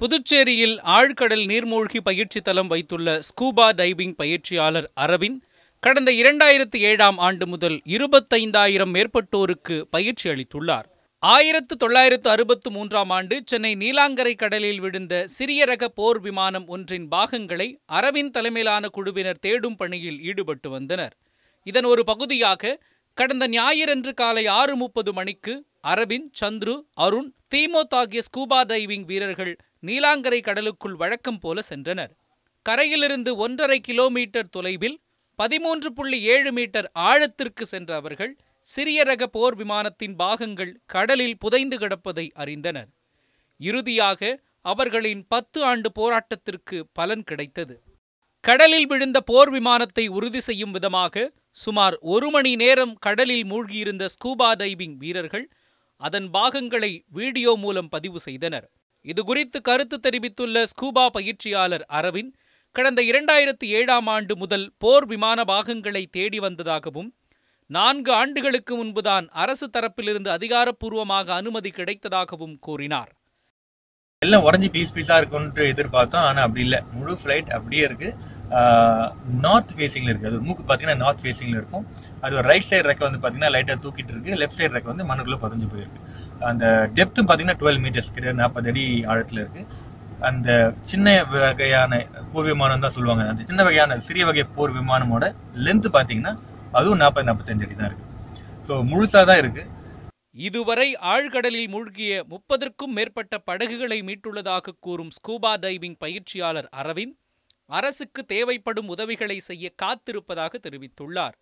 புதுச்சேரியில் ஆழ்கடல் நீர்மூழ்கி பயிற்சி தளம் வைத்துள்ள ஸ்கூபா டைவிங் பயிற்சியாளர் அரவிந்த் கடந்த இரண்டாயிரத்து ஏழாம் ஆண்டு முதல் இருபத்தைந்தாயிரம் மேற்பட்டோருக்கு பயிற்சி அளித்துள்ளார். ஆயிரத்து தொள்ளாயிரத்து அறுபத்து மூன்றாம் ஆண்டு சென்னை நீலாங்கரை கடலில் விழுந்த சிறிய ரக போர் விமானம் ஒன்றின் பாகங்களை அரவிந்த் தலைமையிலான குழுவினர் தேடும் பணியில் ஈடுபட்டு வந்தனர். இதன் ஒரு பகுதியாக கடந்த ஞாயிறன்று காலை ஆறு முப்பது மணிக்கு அரவிந்த் சந்துரு அருண் தீமோத் ஆகிய ஸ்கூபா டைவிங் வீரர்கள் நீலாங்கரை கடலுக்குள் வழக்கம் போல சென்றனர். கரையிலிருந்து ஒன்றரை கிலோமீட்டர் தொலைவில் பதிமூன்று புள்ளி ஏழு மீட்டர் ஆழத்திற்கு சென்ற அவர்கள் சிறிய ரக போர் விமானத்தின் பாகங்கள் கடலில் புதைந்து கிடப்பதை அறிந்தனர். இறுதியாக அவர்களின் பத்து ஆண்டு போராட்டத்திற்கு பலன் கிடைத்தது. கடலில் விழுந்த போர் விமானத்தை உறுதி செய்யும் விதமாக சுமார் ஒரு மணி நேரம் கடலில் மூழ்கியிருந்த ஸ்கூபா டைவிங் வீரர்கள் அதன் பாகங்களை வீடியோ மூலம் பதிவு செய்தனர். இதுகுறித்து கருத்து தெரிவித்துள்ள ஸ்கூபா பயிற்சியாளர் அரவிந்த் கடந்த இரண்டாயிரத்தி ஏழாம் ஆண்டு முதல் போர் விமான பாகங்களை தேடி வந்ததாகவும் நான்கு ஆண்டுகளுக்கு முன்புதான் அரசு தரப்பிலிருந்து அதிகாரப்பூர்வமாக அனுமதி கிடைத்ததாகவும் கூறினார். எல்லாம் உடஞ்சி பீஸ் பீஸாக இருக்கும்னு எதிர்பார்த்தோம் ஆனால் அப்படி இல்லை. முழு ஃப்ளைட் அப்படியே இருக்கு. நார்த் ஃபேஸிங்கில் இருக்குது அது மூக்கு பார்த்தீங்கன்னா நார்த் ஃபேஸிங்கில் இருக்கும். அது ஒரு ரைட் சைடு ரெக்க வந்து பார்த்தீங்கன்னா லைட்டாக தூக்கிட்டு இருக்கு. லெஃப்ட் சைடு ரெக்க வந்து மண்ணுக்குள்ள பதிஞ்சு போயிருக்கு. அந்த டெப்த்தும் பார்த்தீங்கன்னா டுவெல் மீட்டர்ஸ் கிட்ட நாற்பது அடி ஆழத்தில் இருக்கு. அந்த சின்ன வகையான போர் விமானம் தான் சொல்லுவாங்க. அந்த சின்ன வகையான சிறிய வகை போர் விமானமோட லென்த் பார்த்தீங்கன்னா அதுவும் நாற்பது நாற்பத்தஞ்சு அடி தான் இருக்கு. ஸோ முழுசாக தான் இருக்கு. இதுவரை ஆழ்கடலில் மூழ்கிய முப்பதற்கும் மேற்பட்ட படகுகளை மீட்டுள்ளதாக கூறும் ஸ்கூபா டைவிங் பயிற்சியாளர் அரவிந்த் அரசுக்கு தேவைப்படும் உதவிகளை செய்ய காத்திருப்பதாக தெரிவித்துள்ளார்.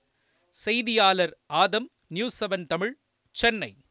செய்தியாளர் Adam news seven Tamil Chennai.